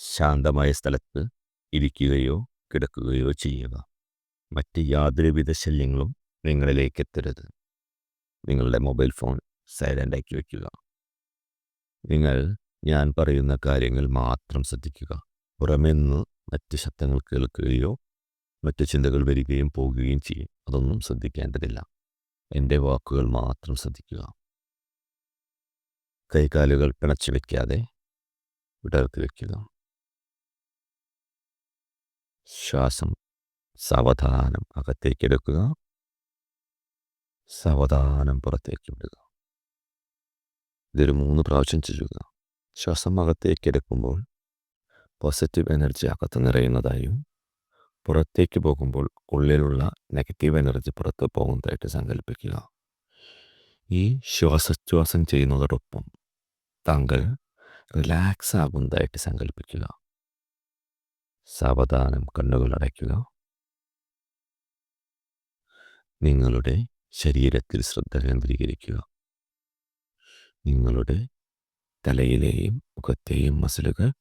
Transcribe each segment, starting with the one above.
ശാന്തമായ സ്ഥലത്ത് ഇരിക്കുകയോ കിടക്കുകയോ ചെയ്യുക. മറ്റ് യാതൊരുവിധ ശല്യങ്ങളും നിങ്ങളിലേക്ക് എത്തരുത് നിങ്ങളുടെ മൊബൈൽ ഫോൺ സൈലന്റാക്കി വയ്ക്കുക. നിങ്ങൾ ഞാൻ പറയുന്ന കാര്യങ്ങൾ മാത്രം ശ്രദ്ധിക്കുക. പുറമേ നിന്ന് മറ്റ് ശബ്ദങ്ങൾ കേൾക്കുകയോ മറ്റ് ചിന്തകൾ വരികയും പോകുകയും ചെയ്യും. അതൊന്നും ശ്രദ്ധിക്കേണ്ടതില്ല. എന്റെ വാക്കുകൾ മാത്രം ശ്രദ്ധിക്കുക. കൈകാലുകൾ പിണച്ചു വയ്ക്കാതെ വിടർത്തി വയ്ക്കുക. ശ്വാസം സാവധാനം അകത്തേക്ക് എടുക്കുക. സാവധാനം പുറത്തേക്ക് വിടുക ഇതൊരു മൂന്ന് പ്രാവശ്യം ചെയ്യുക. ശ്വാസം അകത്തേക്ക് എടുക്കുമ്പോൾ പോസിറ്റീവ് എനർജി അകത്ത് നിറയുന്നതായും പുറത്തേക്ക് പോകുമ്പോൾ ഉള്ളിലുള്ള നെഗറ്റീവ് എനർജി പുറത്ത് പോകുന്നതായിട്ട് സങ്കല്പിക്കുക. ഈ ശ്വാസശ്വാസം ചെയ്യുന്നതോടൊപ്പം താങ്കൾ റിലാക്സ് ആകുന്നതായിട്ട് സങ്കല്പിക്കുക. സാവധാനം കണ്ണുകൾ അടയ്ക്കുക. നിങ്ങളുടെ ശരീരത്തിൽ ശ്രദ്ധ കേന്ദ്രീകരിക്കുക. നിങ്ങളുടെ തലയിലെയും മുഖത്തെയും മസിലുകൾ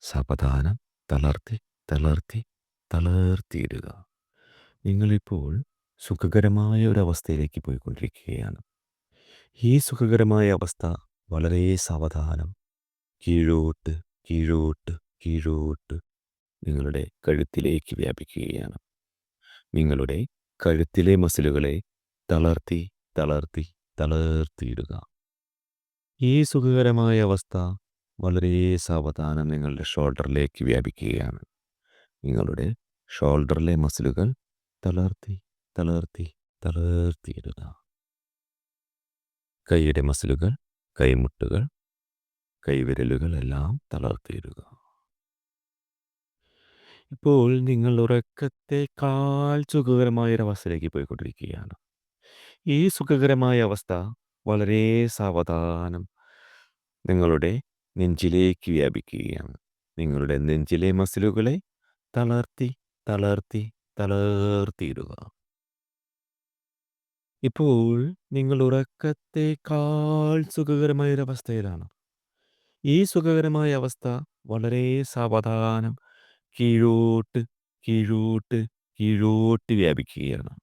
സാവധാനം തളർത്തി തളർത്തി തളർത്തിയിടുക. നിങ്ങളിപ്പോൾ സുഖകരമായ ഒരു അവസ്ഥയിലേക്ക് പോയിക്കൊണ്ടിരിക്കുകയാണ്. ഈ സുഖകരമായ അവസ്ഥ വളരെ സാവധാനം. കീഴോട്ട് കീഴോട്ട് കീഴോട്ട് നിങ്ങളുടെ കഴുത്തിലേക്ക് വ്യാപിക്കുകയാണ്. നിങ്ങളുടെ കഴുത്തിലെ മസിലുകളെ തളർത്തി തളർത്തി തളർത്തിയിടുക. ഈ സുഖകരമായ അവസ്ഥ വളരെ സാവധാനം നിങ്ങളുടെ ഷോൾഡറിലേക്ക് വ്യാപിക്കുകയാണ്. നിങ്ങളുടെ ഷോൾഡറിലെ മസിലുകൾ തളർത്തി തളർത്തി തളർത്തിയിടുക. കൈയുടെ മസിലുകൾ കൈമുട്ടുകൾ കൈവിരലുകൾ എല്ലാം തളർത്തിയിടുക. ഇപ്പോൾ നിങ്ങൾ കാൽ സുഖകരമായ ഒരു അവസ്ഥയിലേക്ക് പോയിക്കൊണ്ടിരിക്കുകയാണ്. ഈ സുഖകരമായ അവസ്ഥ വളരെ സാവധാനം നിങ്ങളുടെ നെഞ്ചിലേക്ക് വ്യാപിക്കുകയാണ്. നിങ്ങളുടെ നെഞ്ചിലെ മസിലുകളെ തളർത്തി തളർത്തി തളർത്തിയിടുക. ഇപ്പോൾ നിങ്ങൾ കാൽ സുഖകരമായ ഒരു ഈ സുഖകരമായ അവസ്ഥ വളരെ സാവധാനം കീഴോട്ട് കീഴോട്ട് കീഴോട്ട് വ്യാപിക്കുകയാണ്.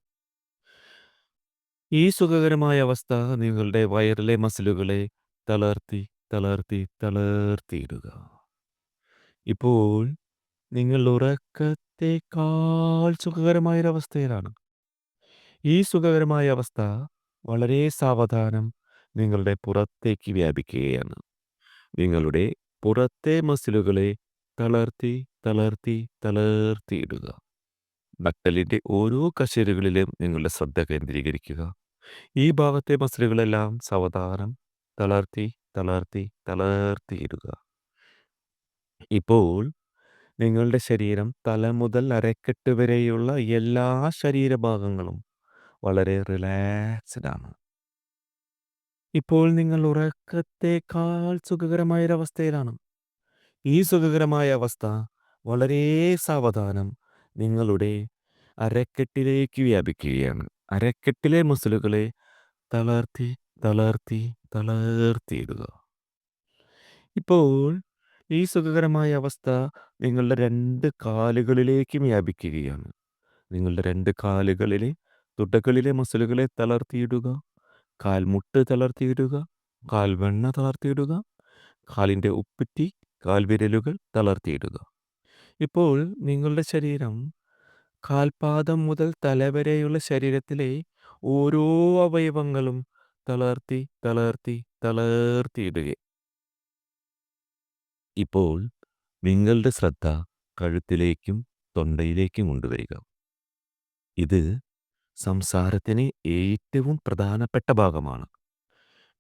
ഈ സുഖകരമായ അവസ്ഥ നിങ്ങളുടെ വയറിലെ മസിലുകളെ തളർത്തി തളർത്തി തളർത്തിയിടുക. ഇപ്പോൾ നിങ്ങൾ ഉറക്കത്തേക്കാൾ സുഖകരമായ ഒരു ഈ സുഖകരമായ അവസ്ഥ വളരെ സാവധാനം നിങ്ങളുടെ പുറത്തേക്ക് വ്യാപിക്കുകയാണ്. നിങ്ങളുടെ പുറത്തെ മസിലുകളെ തളർത്തി തളർത്തി തളർത്തിയിടുക. നട്ടലിന്റെ ഓരോ കശേരുകളിലും നിങ്ങളുടെ ശ്രദ്ധ കേന്ദ്രീകരിക്കുക. ഈ ഭാഗത്തെ മസിലുകളെല്ലാം സാവധാനം തളർത്തി തളർത്തി തളർത്തിയിടുക. ഇപ്പോൾ നിങ്ങളുടെ ശരീരം തല മുതൽ അരക്കെട്ട് വരെയുള്ള എല്ലാ ശരീരഭാഗങ്ങളും വളരെ റിലാക്സ്ഡ് ആണ് ഇപ്പോൾ നിങ്ങൾ ഉറക്കത്തേക്കാൾ സുഖകരമായൊരവസ്ഥയിലാണ്. ഈ സുഖകരമായ അവസ്ഥ വളരെ സാവധാനം നിങ്ങളുടെ അരക്കെട്ടിലേക്ക് വ്യാപിക്കുകയാണ്. അരക്കെട്ടിലെ മസിലുകളെ തളർത്തി തളർത്തി തളർത്തിയിടുക. ഇപ്പോൾ ഈ സുഖകരമായ അവസ്ഥ നിങ്ങളുടെ രണ്ട് കാലുകളിലേക്കും വ്യാപിക്കുകയാണ്. നിങ്ങളുടെ രണ്ട് കാലുകളിലെ തുടകളിലെ മസിലുകളെ തളർത്തിയിടുക കാൽമുട്ട് തളർത്തിയിടുക കാൽവെണ്ണ തളർത്തിയിടുക കാലിന്റെ ഉപ്പുറ്റി കാൽവിരലുകൾ തളർത്തിയിടുക. ഇപ്പോൾ നിങ്ങളുടെ ശരീരം കാൽപാദം മുതൽ തലവരെയുള്ള ശരീരത്തിലെ ഓരോ അവയവങ്ങളും തളർത്തി തളർത്തി തളർത്തിയിടുക ഇപ്പോൾ നിങ്ങളുടെ ശ്രദ്ധ കഴുത്തിലേക്കും തൊണ്ടയിലേക്കും കൊണ്ടുവരിക. ഇത് സംസാരത്തിന് ഏറ്റവും പ്രധാനപ്പെട്ട ഭാഗമാണ്.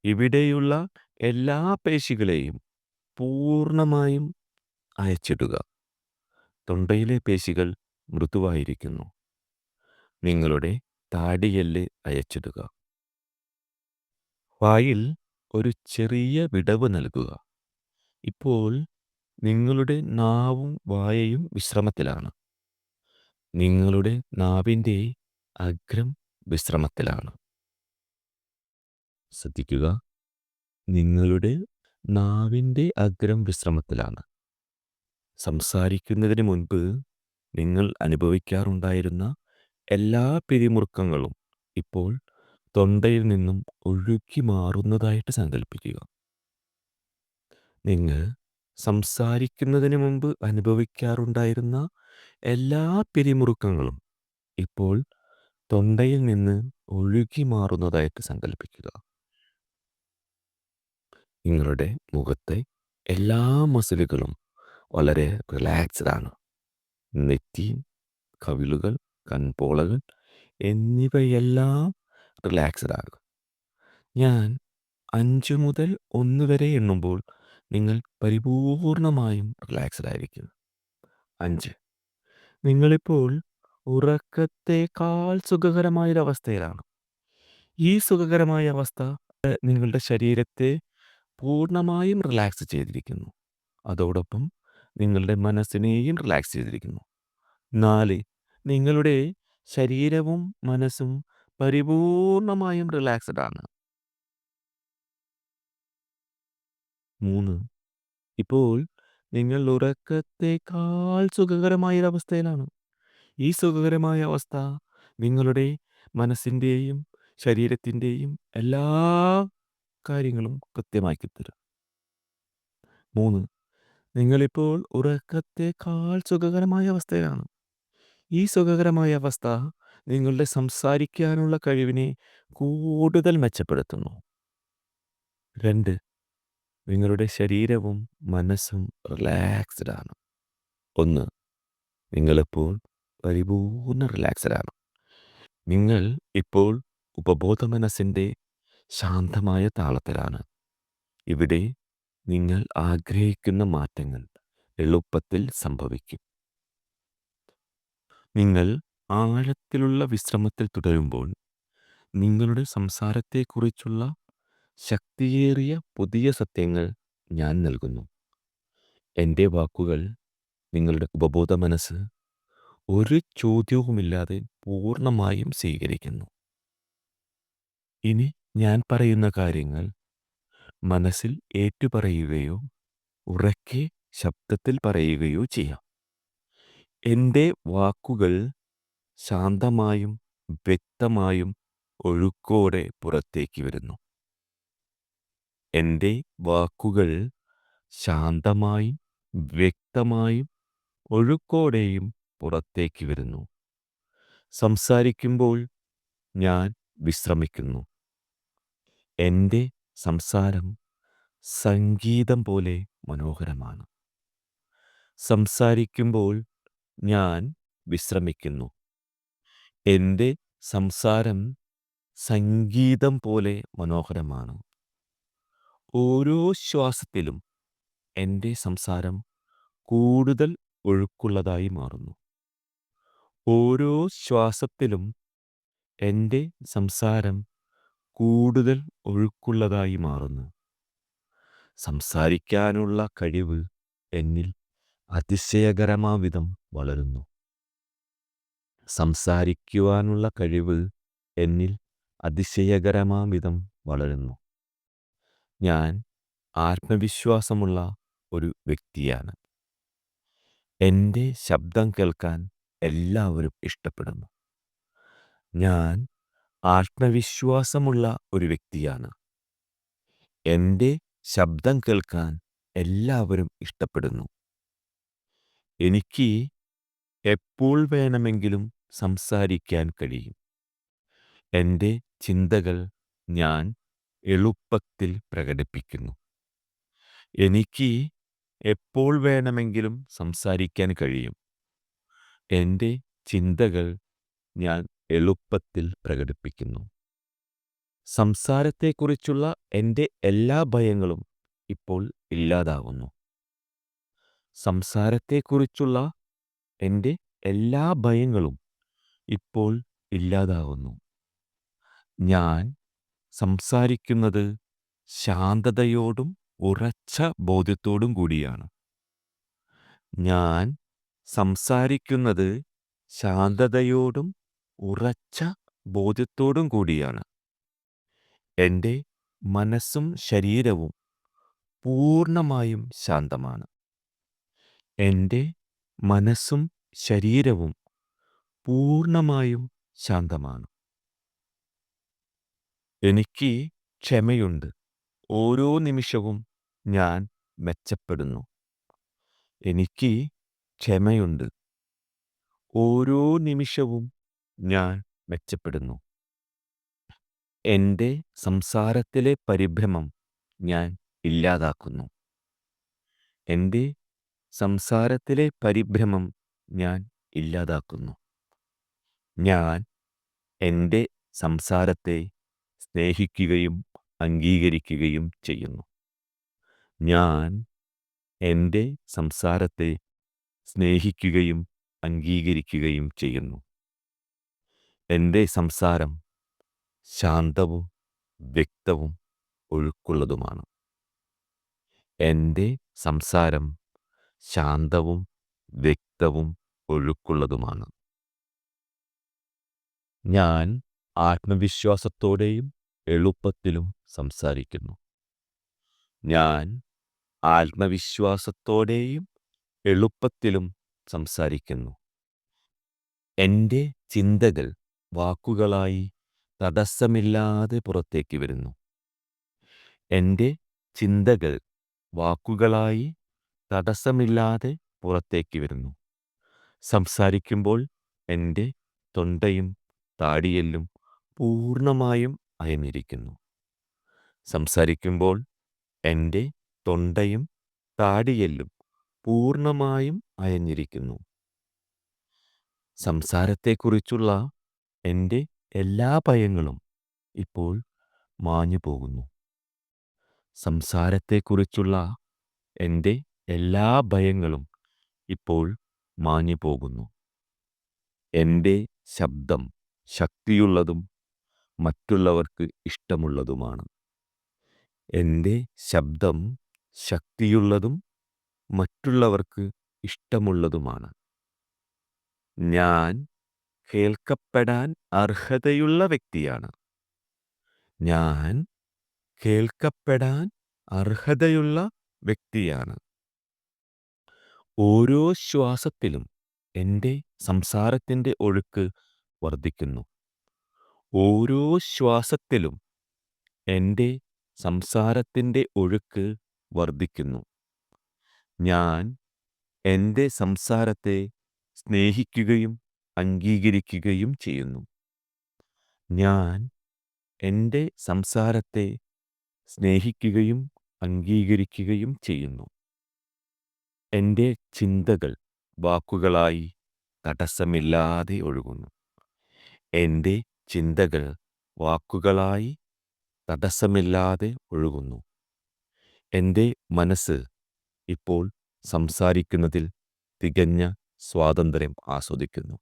ഇവിടെയുള്ള എല്ലാ പേശികളെയും പൂർണമായും അയച്ചിടുക. തൊണ്ടയിലെ പേശികൾ മൃദുവായിരിക്കുന്നു. നിങ്ങളുടെ താടിയെല്ല് അയച്ചിടുക. വായിൽ ഒരു ചെറിയ വിടവ് നൽകുക. ഇപ്പോൾ നിങ്ങളുടെ നാവും വായയും വിശ്രമത്തിലാണ്. നിങ്ങളുടെ നാവിന്റെ അഗ്രം വിശ്രമത്തിലാണ്. ശ്രദ്ധിക്കുക. നിങ്ങളുടെ നാവിന്റെ അഗ്രം വിശ്രമത്തിലാണ്. സംസാരിക്കുന്നതിന് മുൻപ് നിങ്ങൾ അനുഭവിക്കാറുണ്ടായിരുന്ന എല്ലാ പിരിമുറുക്കങ്ങളും ഇപ്പോൾ തൊണ്ടയിൽ നിന്നും ഒഴുകി മാറുന്നതായിട്ട് സങ്കല്പിക്കുക നിങ്ങൾ സംസാരിക്കുന്നതിന് മുമ്പ് അനുഭവിക്കാറുണ്ടായിരുന്ന എല്ലാ പിരിമുറുക്കങ്ങളും ഇപ്പോൾ തൊണ്ടയിൽ നിന്ന് ഒഴുകി മാറുന്നതായിട്ട് സങ്കല്പിക്കുക നിങ്ങളുടെ മുഖത്തെ എല്ലാ മസിലുകളും വളരെ റിലാക്സ്ഡ് ആണ്. നെറ്റി കവിളുകൾ കൺപോളകൾ എന്നിവയെല്ലാം റിലാക്സ്ഡ് ആകും. ഞാൻ അഞ്ച് മുതൽ ഒന്ന് വരെ എണ്ണുമ്പോൾ നിങ്ങൾ പരിപൂർണമായും റിലാക്സ്ഡ് ആയിരിക്കും. അഞ്ച്. നിങ്ങളിപ്പോൾ ഉറക്കത്തേക്കാൾ സുഖകരമായൊരവസ്ഥയിലാണ്. ഈ സുഖകരമായ അവസ്ഥ നിങ്ങളുടെ ശരീരത്തെ പൂർണമായും റിലാക്സ് ചെയ്തിരിക്കുന്നു. അതോടൊപ്പം നിങ്ങളുടെ മനസ്സിനെയും റിലാക്സ് ചെയ്തിരിക്കുന്നു. നാല് നിങ്ങളുടെ ശരീരവും മനസ്സും പരിപൂർണമായും റിലാക്സ്ഡ് ആണ്. മൂന്ന് ഇപ്പോൾ നിങ്ങൾ ഉറക്കത്തേക്കാൾ സുഖകരമായ ഒരവസ്ഥയിലാണ് ഈ സുഖകരമായ അവസ്ഥ നിങ്ങളുടെ മനസ്സിന്റെയും ശരീരത്തിന്റെയും എല്ലാ കാര്യങ്ങളും കൃത്യമാക്കി തരും. മൂന്ന് നിങ്ങളിപ്പോൾ ഉറക്കത്തേക്കാൾ സുഖകരമായ അവസ്ഥയിലാണ്. ഈ സുഖകരമായ അവസ്ഥ നിങ്ങളുടെ സംസാരിക്കാനുള്ള കഴിവിനെ കൂടുതൽ മെച്ചപ്പെടുത്തുന്നു. രണ്ട് നിങ്ങളുടെ ശരീരവും മനസ്സും റിലാക്സ്ഡ് ആണ്. ഒന്ന് നിങ്ങളിപ്പോൾ പരിപൂർണ റിലാക്സ്ഡ് ആണ്. നിങ്ങൾ ഇപ്പോൾ ഉപബോധ മനസ്സിന്റെ ശാന്തമായ താളത്തിലാണ്. ഇവിടെ നിങ്ങൾ ആഗ്രഹിക്കുന്ന മാറ്റങ്ങൾ എളുപ്പത്തിൽ സംഭവിക്കും. നിങ്ങൾ ആഴത്തിലുള്ള വിശ്രമത്തിൽ തുടരുമ്പോൾ നിങ്ങളുടെ സംസാരത്തെക്കുറിച്ചുള്ള ശക്തിയേറിയ പുതിയ സത്യങ്ങൾ ഞാൻ നൽകുന്നു. എന്റെ വാക്കുകൾ നിങ്ങളുടെ ഉപബോധ മനസ്സ് ഒരു ചോദ്യവുമില്ലാതെ പൂർണമായും സ്വീകരിക്കുന്നു. ഇനി ഞാൻ പറയുന്ന കാര്യങ്ങൾ മനസ്സിൽ ഏറ്റുപറയുകയോ ഉറക്കെ ശബ്ദത്തിൽ പറയുകയോ ചെയ്യാം. എന്റെ വാക്കുകൾ ശാന്തമായും വ്യക്തമായും ഒഴുക്കോടെ പുറത്തേക്ക് വരുന്നു. എന്റെ വാക്കുകൾ ശാന്തമായും വ്യക്തമായും ഒഴുക്കോടെയും പുറത്തേക്ക് വരുന്നു. സംസാരിക്കുമ്പോൾ ഞാൻ വിശ്രമിക്കുന്നു. എന്റെ സംസാരം സംഗീതം പോലെ മനോഹരമാണ്. സംസാരിക്കുമ്പോൾ ഞാൻ വിശ്രമിക്കുന്നു. എന്റെ സംസാരം സംഗീതം പോലെ മനോഹരമാണ്. ഓരോ ശ്വാസത്തിലും എന്റെ സംസാരം കൂടുതൽ ഒഴുക്കുള്ളതായി മാറുന്നു. ഓരോ ശ്വാസത്തിലും എന്റെ സംസാരം കൂടുതൽ ഒഴുക്കുള്ളതായി മാറുന്നു. സംസാരിക്കാനുള്ള കഴിവ് എന്നിൽ അതിശയകരമാവിധം വളരുന്നു. സംസാരിക്കുവാനുള്ള കഴിവ് എന്നിൽ അതിശയകരമാവിധം വളരുന്നു. ഞാൻ ആത്മവിശ്വാസമുള്ള ഒരു വ്യക്തിയാണ്. എന്റെ ശബ്ദം കേൾക്കാൻ എല്ലാവരും ഇഷ്ടപ്പെടുന്നു. ഞാൻ ആത്മവിശ്വാസമുള്ള ഒരു വ്യക്തിയാണ്. എന്റെ ശബ്ദം കേൾക്കാൻ എല്ലാവരും ഇഷ്ടപ്പെടുന്നു. എനിക്ക് എപ്പോൾ വേണമെങ്കിലും സംസാരിക്കാൻ കഴിയും. എന്റെ ചിന്തകൾ ഞാൻ എളുപ്പത്തിൽ പ്രകടിപ്പിക്കുന്നു. എനിക്ക് എപ്പോൾ വേണമെങ്കിലും സംസാരിക്കാൻ കഴിയും. എന്റെ ചിന്തകൾ ഞാൻ എളുപ്പത്തിൽ പ്രകടിപ്പിക്കുന്നു. സംസാരത്തെക്കുറിച്ചുള്ള എന്റെ എല്ലാ ഭയങ്ങളും ഇപ്പോൾ ഇല്ലാതാകുന്നു. സംസാരത്തെക്കുറിച്ചുള്ള എന്റെ എല്ലാ ഭയങ്ങളും ഇപ്പോൾ ഇല്ലാതാകുന്നു. ഞാൻ സംസാരിക്കുന്നത് ശാന്തതയോടും ഉറച്ച ബോധ്യത്തോടും കൂടിയാണ്. ഞാൻ സംസാരിക്കുന്നത് ശാന്തതയോടും ഉറച്ച ബോധ്യത്തോടും കൂടിയാണ്. എന്റെ മനസ്സും ശരീരവും പൂർണമായും ശാന്തമാണ്. എന്റെ മനസ്സും ശരീരവും പൂർണമായും ശാന്തമാണ്. എനിക്ക് ക്ഷമയുണ്ട്. ഓരോ നിമിഷവും ഞാൻ മെച്ചപ്പെടുന്നു. എനിക്ക് ക്ഷമയുണ്ട്. ഓരോ നിമിഷവും ഞാൻ മെച്ചപ്പെടുന്നു. എന്റെ സംസാരത്തിലെ പരിഭ്രമം ഞാൻ ഇല്ലാതാക്കുന്നു. എന്റെ സംസാരത്തിലെ പരിഭ്രമം ഞാൻ ഇല്ലാതാക്കുന്നു. ഞാൻ എന്റെ സംസാരത്തെ സ്നേഹിക്കുകയും അംഗീകരിക്കുകയും ചെയ്യുന്നു. ഞാൻ എന്റെ സംസാരത്തെ സ്നേഹിക്കുകയും അംഗീകരിക്കുകയും ചെയ്യുന്നു. എന്റെ സംസാരം ശാന്തവും വ്യക്തവും ഒഴുക്കുള്ളതുമാണ് എന്റെ സംസാരം ശാന്തവും വ്യക്തവും ഒഴുക്കുള്ളതുമാണ് ഞാൻ ആത്മവിശ്വാസത്തോടെയും എളുപ്പത്തിലും സംസാരിക്കുന്നു. ഞാൻ ആത്മവിശ്വാസത്തോടെയും എളുപ്പത്തിലും സംസാരിക്കുന്നു. എന്റെ ചിന്തകൾ വാക്കുകളായി തടസ്സമില്ലാതെ പുറത്തേക്ക് വരുന്നു. എന്റെ ചിന്തകൾ വാക്കുകളായി തടസ്സമില്ലാതെ പുറത്തേക്ക് വരുന്നു. സംസാരിക്കുമ്പോൾ എന്റെ തൊണ്ടയും താടിയെല്ലും പൂർണമായും അയഞ്ഞിരിക്കുന്നു. സംസാരിക്കുമ്പോൾ എന്റെ തൊണ്ടയും താടിയെല്ലും പൂർണമായും അയഞ്ഞിരിക്കുന്നു. സംസാരത്തെക്കുറിച്ചുള്ള എന്റെ എല്ലാ ഭയങ്ങളും ഇപ്പോൾ മാഞ്ഞു പോകുന്നു. സംസാരത്തെക്കുറിച്ചുള്ള എന്റെ എല്ലാ ഭയങ്ങളും ഇപ്പോൾ മാഞ്ഞു പോകുന്നു. എന്റെ ശബ്ദം ശക്തിയുള്ളതും മറ്റുള്ളവർക്ക് ഇഷ്ടമുള്ളതുമാണ്. എന്റെ ശബ്ദം ശക്തിയുള്ളതും മറ്റുള്ളവർക്ക് ഇഷ്ടമുള്ളതുമാണ്. ഞാൻ കേൾക്കപ്പെടാൻ അർഹതയുള്ള വ്യക്തിയാണ്. ഞാൻ കേൾക്കപ്പെടാൻ അർഹതയുള്ള വ്യക്തിയാണ്. ഓരോ ശ്വാസത്തിലും എന്റെ സംസാരത്തിന്റെ ഒഴുക്ക് വർദ്ധിക്കുന്നു. ഓരോ ശ്വാസത്തിലും എന്റെ സംസാരത്തിന്റെ ഒഴുക്ക് വർദ്ധിക്കുന്നു. ഞാൻ എന്റെ സംസാരത്തെ സ്നേഹിക്കുകയും അംഗീകരിക്കുകയും ചെയ്യുന്നു. ഞാൻ എന്റെ സംസാരത്തെ സ്നേഹിക്കുകയും അംഗീകരിക്കുകയും ചെയ്യുന്നു. എന്റെ ചിന്തകൾ വാക്കുകളായി തടസ്സമില്ലാതെ ഒഴുകുന്നു. എന്റെ ചിന്തകൾ വാക്കുകളായി തടസ്സമില്ലാതെ ഒഴുകുന്നു. എന്റെ മനസ്സ് ഇപ്പോൾ സംസാരിക്കുന്നതിൽ തികഞ്ഞ സ്വാതന്ത്ര്യം ആസ്വദിക്കുന്നു.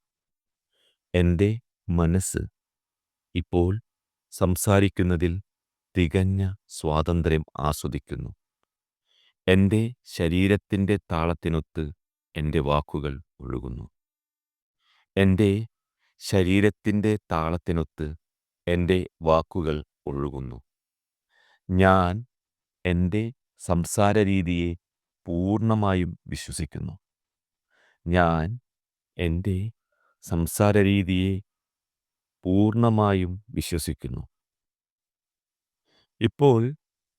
എന്റെ മനസ്സ് ഇപ്പോൾ സംസാരിക്കുന്നതിൽ തികഞ്ഞ സ്വാതന്ത്ര്യം ആസ്വദിക്കുന്നു. എന്റെ ശരീരത്തിന്റെ താളത്തിനൊത്ത് എന്റെ വാക്കുകൾ ഒഴുകുന്നു. എന്റെ ശരീരത്തിന്റെ താളത്തിനൊത്ത് എന്റെ വാക്കുകൾ ഒഴുകുന്നു. ഞാൻ എന്റെ സംസാര രീതിയെ പൂർണമായും വിശ്വസിക്കുന്നു. ഞാൻ എന്റെ സംസാര രീതിയെ പൂർണമായും വിശ്വസിക്കുന്നു. ഇപ്പോൾ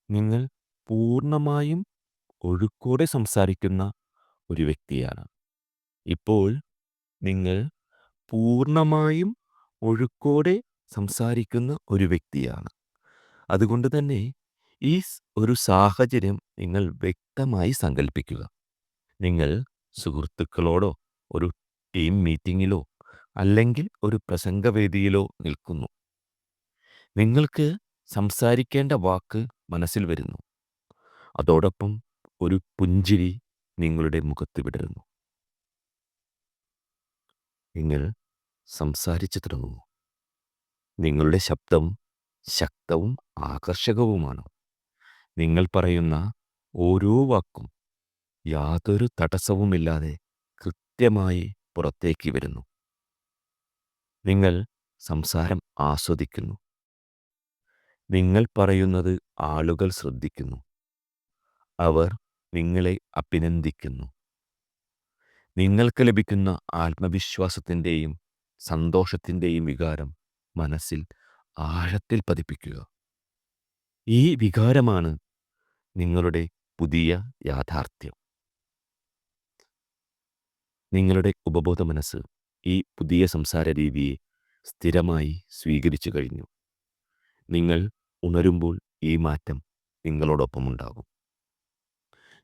നിങ്ങൾ പൂർണമായും ഒഴുക്കോടെ സംസാരിക്കുന്ന ഒരു വ്യക്തിയാണ്. ഇപ്പോൾ നിങ്ങൾ പൂർണമായും ഒഴുക്കോടെ സംസാരിക്കുന്ന ഒരു വ്യക്തിയാണ്. അതുകൊണ്ട് തന്നെ ഈ ഒരു സാഹചര്യം നിങ്ങൾ വ്യക്തമായി സങ്കല്പിക്കുക നിങ്ങൾ സുഹൃത്തുക്കളോടോ ഒരു ടീം മീറ്റിങ്ങിലോ അല്ലെങ്കിൽ ഒരു പ്രസംഗവേദിയിലോ നിൽക്കുന്നു. നിങ്ങൾക്ക് സംസാരിക്കേണ്ട വാക്ക് മനസ്സിൽ വരുന്നു. അതോടൊപ്പം ഒരു പുഞ്ചിരി നിങ്ങളുടെ മുഖത്ത് വിടരുന്നു. നിങ്ങൾ സംസാരിച്ചു തുടങ്ങുന്നു. നിങ്ങളുടെ ശബ്ദം ശക്തവും ആകർഷകവുമാണ്. നിങ്ങൾ പറയുന്ന ഓരോ വാക്കും യാതൊരു തടസ്സവുമില്ലാതെ കൃത്യമായി പുറത്തേക്ക് വരുന്നു. നിങ്ങൾ സംസാരം ആസ്വദിക്കുന്നു. നിങ്ങൾ പറയുന്നത് ആളുകൾ ശ്രദ്ധിക്കുന്നു. അവർ നിങ്ങളെ അഭിനന്ദിക്കുന്നു. നിങ്ങൾക്ക് ലഭിക്കുന്ന ആത്മവിശ്വാസത്തിന്റെയും സന്തോഷത്തിന്റെയും വികാരം മനസ്സിൽ ആഴത്തിൽ പതിപ്പിക്കുക. ഈ വികാരമാണ് നിങ്ങളുടെ പുതിയ യാഥാർത്ഥ്യം. നിങ്ങളുടെ ഉപബോധ മനസ്സ് ഈ പുതിയ സംസാര രീതിയെ സ്ഥിരമായി സ്വീകരിച്ചു കഴിഞ്ഞു. നിങ്ങൾ ഉണരുമ്പോൾ ഈ മാറ്റം നിങ്ങളോടൊപ്പം ഉണ്ടാകും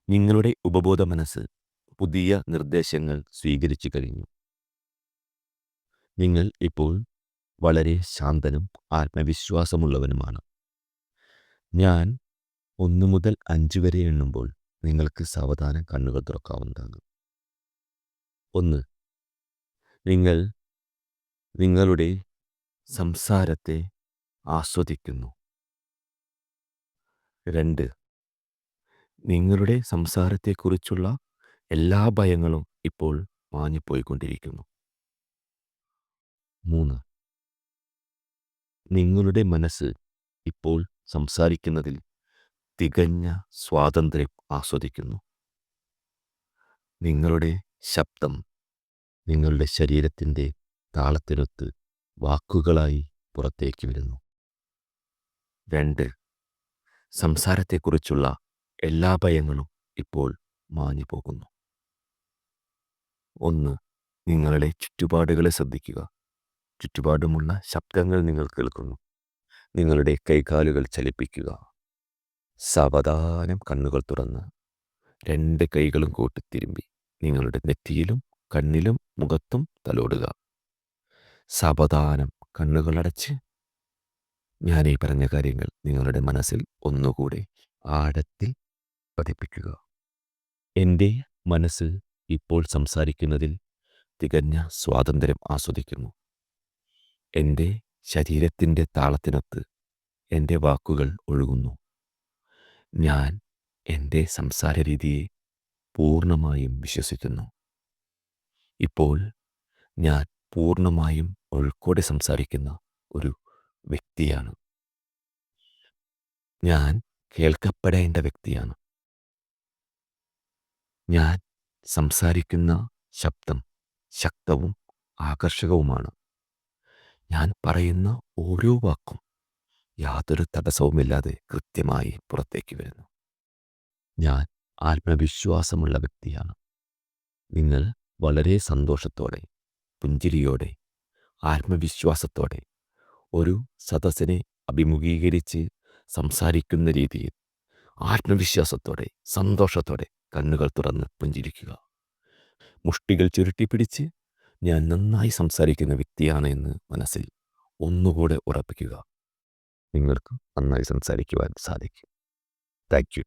നിങ്ങളുടെ ഉപബോധ മനസ്സ് പുതിയ നിർദ്ദേശങ്ങൾ സ്വീകരിച്ചു കഴിഞ്ഞു. നിങ്ങൾ ഇപ്പോൾ വളരെ ശാന്തനും ആത്മവിശ്വാസമുള്ളവനുമാണ്. ഞാൻ ഒന്ന് മുതൽ അഞ്ച് വരെ എണ്ണുമ്പോൾ നിങ്ങൾക്ക് സാവധാനം കണ്ണുകൾ തുറക്കാവുന്നതാണ്. ഒന്ന് നിങ്ങൾ നിങ്ങളുടെ സംസാരത്തെ ആസ്വദിക്കുന്നു. രണ്ട് നിങ്ങളുടെ സംസാരത്തെക്കുറിച്ചുള്ള എല്ലാ ഭയങ്ങളും ഇപ്പോൾ മാഞ്ഞുപോയിക്കൊണ്ടിരിക്കുന്നു. മൂന്ന് നിങ്ങളുടെ മനസ്സ് ഇപ്പോൾ സംസാരിക്കുന്നതിൽ തികഞ്ഞ സ്വാതന്ത്ര്യം ആസ്വദിക്കുന്നു. നിങ്ങളുടെ ശബ്ദം നിങ്ങളുടെ ശരീരത്തിന്റെ താളത്തിനൊത്ത് വാക്കുകളായി പുറത്തേക്ക് വരുന്നു. രണ്ട് സംസാരത്തെക്കുറിച്ചുള്ള എല്ലാ ഭയങ്ങളും ഇപ്പോൾ മാഞ്ഞു പോകുന്നു ഒന്ന് നിങ്ങളുടെ ചുറ്റുപാടുകളെ ശ്രദ്ധിക്കുക. ചുറ്റുപാടുമുള്ള ശബ്ദങ്ങൾ നിങ്ങൾ കേൾക്കുന്നു. നിങ്ങളുടെ കൈകാലുകൾ ചലിപ്പിക്കുക. സാവധാനം കണ്ണുകൾ തുറന്ന് രണ്ട് കൈകളും കൂട്ടിത്തിരുമ്പി നിങ്ങളുടെ നെറ്റിയിലും കണ്ണിലും മുഖത്തും തലോടുക. സാവധാനം കണ്ണുകളടച്ച്. ഞാൻ ഈ പറഞ്ഞ കാര്യങ്ങൾ നിങ്ങളുടെ മനസ്സിൽ ഒന്നുകൂടെ ആഴത്തിൽ പതിപ്പിക്കുക. എന്റെ മനസ്സ് ഇപ്പോൾ സംസാരിക്കുന്നതിൽ തികഞ്ഞ സ്വാതന്ത്ര്യം ആസ്വദിക്കുന്നു. എന്റെ ശരീരത്തിന്റെ താളത്തിനൊത്ത് എന്റെ വാക്കുകൾ ഒഴുകുന്നു. ഞാൻ എന്റെ സംസാര രീതിയെ പൂർണമായും വിശ്വസിക്കുന്നു. ഇപ്പോൾ ഞാൻ പൂർണമായും ഒഴുക്കോടെ സംസാരിക്കുന്ന ഒരു വ്യക്തിയാണ്. ഞാൻ കേൾക്കപ്പെടേണ്ട വ്യക്തിയാണ്. ഞാൻ സംസാരിക്കുന്ന ശബ്ദം ശക്തവും ആകർഷകവുമാണ്. ഞാൻ പറയുന്ന ഓരോ വാക്കും യാതൊരു തടസ്സവുമില്ലാതെ കൃത്യമായി പുറത്തേക്ക് വരുന്നു. ഞാൻ ആത്മവിശ്വാസമുള്ള വ്യക്തിയാണ്. നിങ്ങൾ വളരെ സന്തോഷത്തോടെ പുഞ്ചിരിയോടെ ആത്മവിശ്വാസത്തോടെ ഒരു സദസ്സിനെ അഭിമുഖീകരിച്ച് സംസാരിക്കുന്ന രീതിയിൽ ആത്മവിശ്വാസത്തോടെ സന്തോഷത്തോടെ കണ്ണുകൾ തുറന്ന് പുഞ്ചിരിക്കുക. മുഷ്ടികൾ ചുരുട്ടിപ്പിടിച്ച് ഞാൻ നന്നായി സംസാരിക്കുന്ന വ്യക്തിയാണ് എന്ന് മനസ്സിൽ ഒന്നുകൂടെ ഉറപ്പിക്കുക. നിങ്ങൾക്ക് നന്നായി സംസാരിക്കുവാൻ സാധിക്കും. Thank you.